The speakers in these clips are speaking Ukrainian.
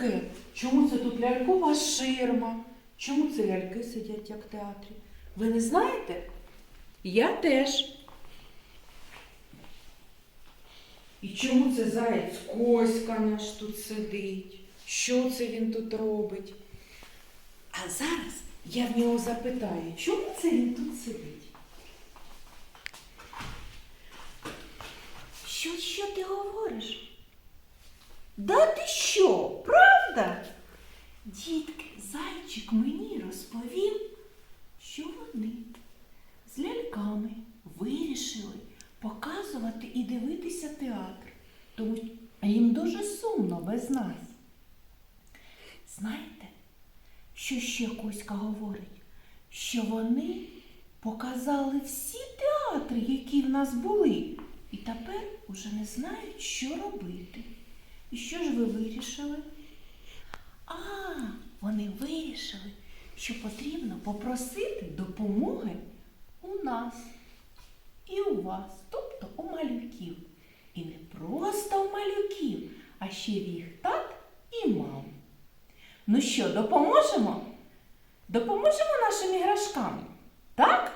таке? Чому це тут лялькова ширма? Чому це ляльки сидять як в театрі? Ви не знаєте? Я теж. І чому це заєць Коська наш тут сидить? Що це він тут робить? А зараз я в нього запитаю, чому це він тут сидить? Що, що ти говориш? Да ти що, правда? Дітки, зайчик мені розповів, що вони з ляльками вирішили показувати і дивитися театр, тому їм дуже сумно без нас. Знаєте, що ще Коська говорить? Що вони показали всі театри, які в нас були, і тепер уже не знають, що робити. І що ж ви вирішили? А, вони вирішили, що потрібно попросити допомоги у нас і у вас, тобто у малюків. І не просто у малюків, а ще в їх тат і мам. Ну що, допоможемо? Допоможемо нашим іграшкам? Так?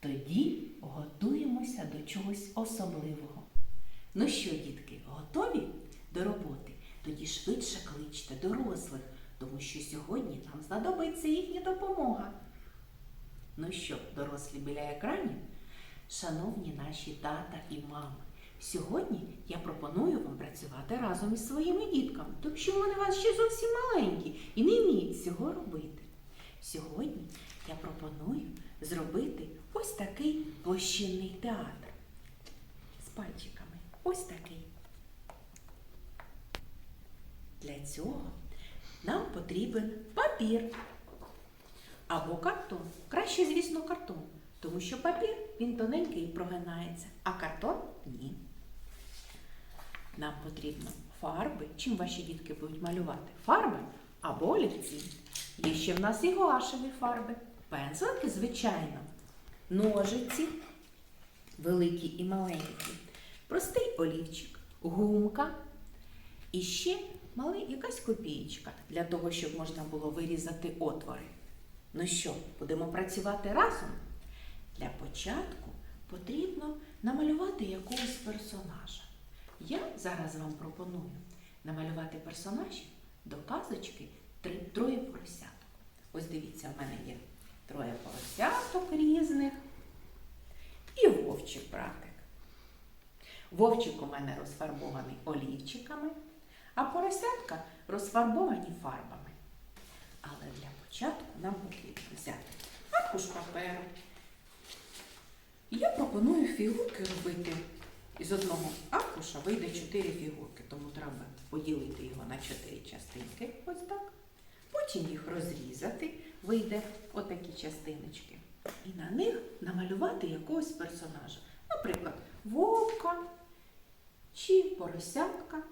Тоді готуємося до чогось особливого. Ну що, дітки, готові до роботи? Тоді швидше кличте дорослих, тому що сьогодні нам знадобиться їхня допомога. Ну що, дорослі біля екранів? Шановні наші тата і мами, сьогодні я пропоную вам працювати разом із своїми дітками, тому що вони у вас ще зовсім маленькі і не вміють цього робити. Сьогодні я пропоную зробити ось такий площинний театр з пальчиками. Ось такий. Для цього нам потрібен папір або картон. Краще, звісно, картон, тому що папір він тоненький і прогинається, а картон ні. Нам потрібно фарби. Чим ваші дітки будуть малювати? Фарби або олівці. Є ще в нас і гуашеві фарби. Пензлики, звичайно, ножиці, великі і маленькі, простий олівчик, гумка і ще малий якась копієчка для того, щоб можна було вирізати отвори. Ну що, будемо працювати разом? Для початку потрібно намалювати якогось персонажа. Я зараз вам пропоную намалювати персонажів до казочки троє поросяток. Ось дивіться, в мене є троє поросяток різних і вовчик братик. Вовчик у мене розфарбований олівчиками, а поросятка розфарбовані фарбами. Але для початку нам потрібно взяти аркуш паперу. Я пропоную фігурки робити. Із одного аркуша вийде чотири фігурки, тому треба поділити його на чотири частинки. Ось так. Потім їх розрізати, вийде отакі частиночки. І на них намалювати якогось персонажа. Наприклад, вовка чи поросятка.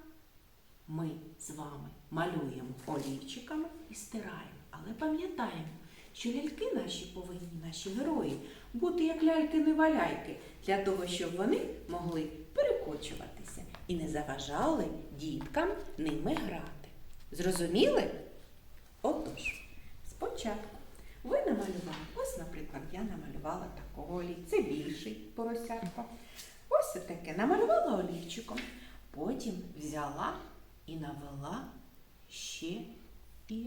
Ми з вами малюємо олівчиками і стираємо. Але пам'ятаємо, що ляльки наші повинні, наші герої, бути як ляльки-неваляйки, для того, щоб вони могли перекочуватися і не заважали діткам ними грати. Зрозуміли? Отож, спочатку ви намалювали, ось, наприклад, я намалювала такого олів. Це більший поросятко. Ось таке намалювала олівчиком. Потім взяла і навела ще і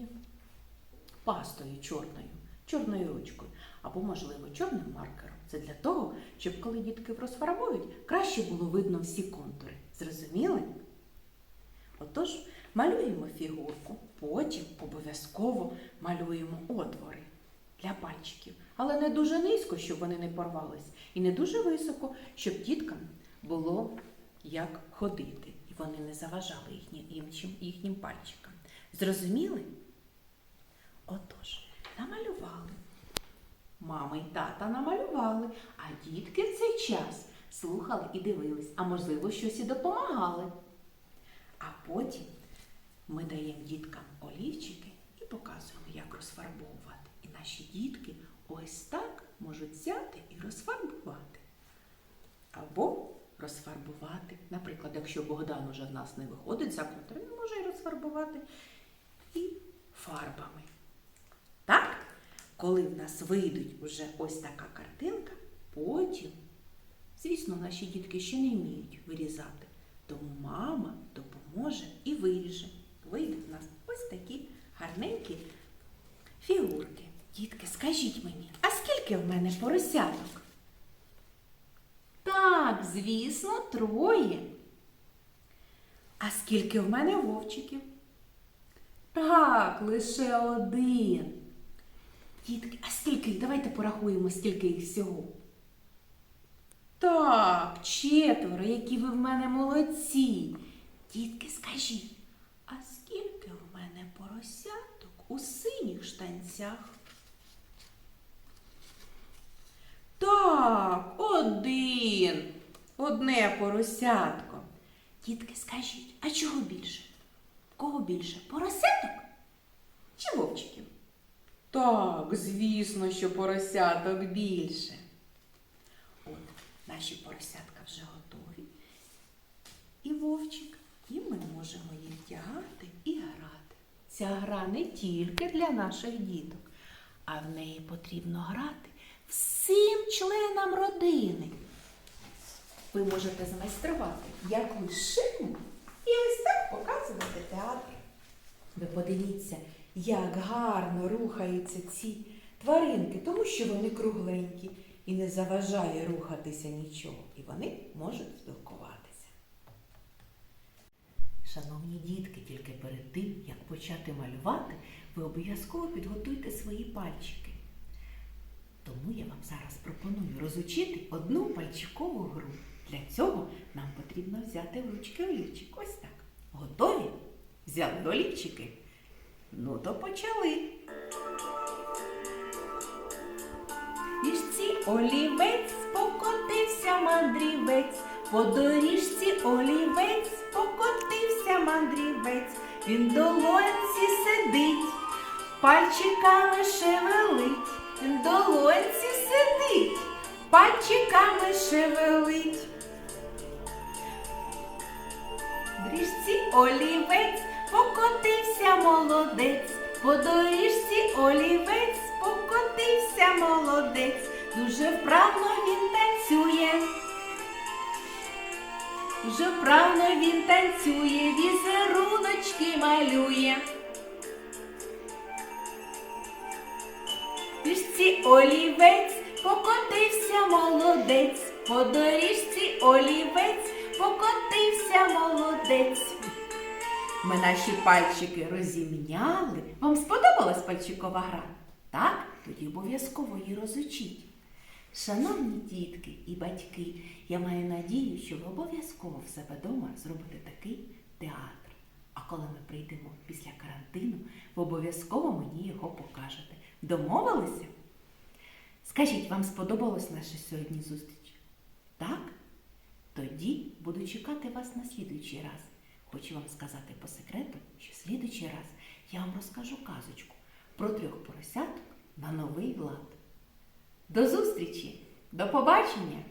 пастою чорною, чорною ручкою, або, можливо, чорним маркером. Це для того, щоб коли дітки розфарбують, краще було видно всі контури. Зрозуміли? Отож, малюємо фігурку, потім обов'язково малюємо отвори для пальчиків. Але не дуже низько, щоб вони не порвались, і не дуже високо, щоб діткам було як ходити, вони не заважали їхнім, їхнім пальчикам. Зрозуміли? Отож, намалювали. Мама і тата намалювали, а дітки в цей час слухали і дивились, а можливо, щось і допомагали. А потім ми даємо діткам олівчики і показуємо, як розфарбовувати. І наші дітки ось так можуть взяти і розфарбувати. Розфарбувати. Наприклад, якщо Богдан уже в нас не виходить за контур, він може і розфарбувати і фарбами. Так? Коли в нас вийдуть вже ось така картинка, потім, звісно, наші дітки ще не вміють вирізати. Тому мама допоможе і виріже. Вийдуть в нас ось такі гарненькі фігурки. Дітки, скажіть мені, а скільки в мене поросяток? Так, звісно, троє. А скільки в мене вовчиків? Так, лише один. Дітки, а скільки? Давайте порахуємо, скільки їх всього. Так, четверо, які ви в мене молодці. Дітки, скажіть, а скільки в мене поросяток у синіх штанцях? Так, один. Одне поросятко. Дітки, скажіть, а чого більше? Кого більше? Поросяток чи вовчиків? Так, звісно, що поросяток більше. От, наші поросятка вже готові. І вовчик, і ми можемо їх тягати і грати. Ця гра не тільки для наших діток, а в неї потрібно грати всім членам родини. Ви можете змайструвати якусь шину і ось так показувати театр. Ви подивіться, як гарно рухаються ці тваринки, тому що вони кругленькі і не заважає рухатися нічого. І вони можуть спілкуватися. Шановні дітки, тільки перед тим, як почати малювати, ви обов'язково підготуйте свої пальчики. Тому я вам зараз пропоную розучити одну пальчикову гру. Для цього нам потрібно взяти в ручки олівчик. Ось так. Готові? Взяли олівчики? Ну, то почали. Пішці олівець покотився мандрівець, по доріжці олівець покотився мандрівець, він долонці сидить, пальчиками шевелить, він долонці сидить, пальчиками шевелить. В річці олівець покотився молодець, по доріжці олівець покотився молодець, дуже вправно він танцює. Дуже вправно він танцює, візеруночки малює. В річці олівець покотився молодець, по доріжці олівець покотився молодець. Ми наші пальчики розімняли. Вам сподобалась пальчикова гра? Так? Тоді обов'язково її розучіть. Шановні дітки і батьки, я маю надію, що ви обов'язково в себе вдома зробите такий театр. А коли ми прийдемо після карантину, ви обов'язково мені його покажете. Домовилися? Скажіть, вам сподобалась наша сьогодні зустріч? Буду чекати вас на слідуючий раз. Хочу вам сказати по секрету, що слідуючий раз я вам розкажу казочку про трьох поросяток на новий лад. До зустрічі! До побачення!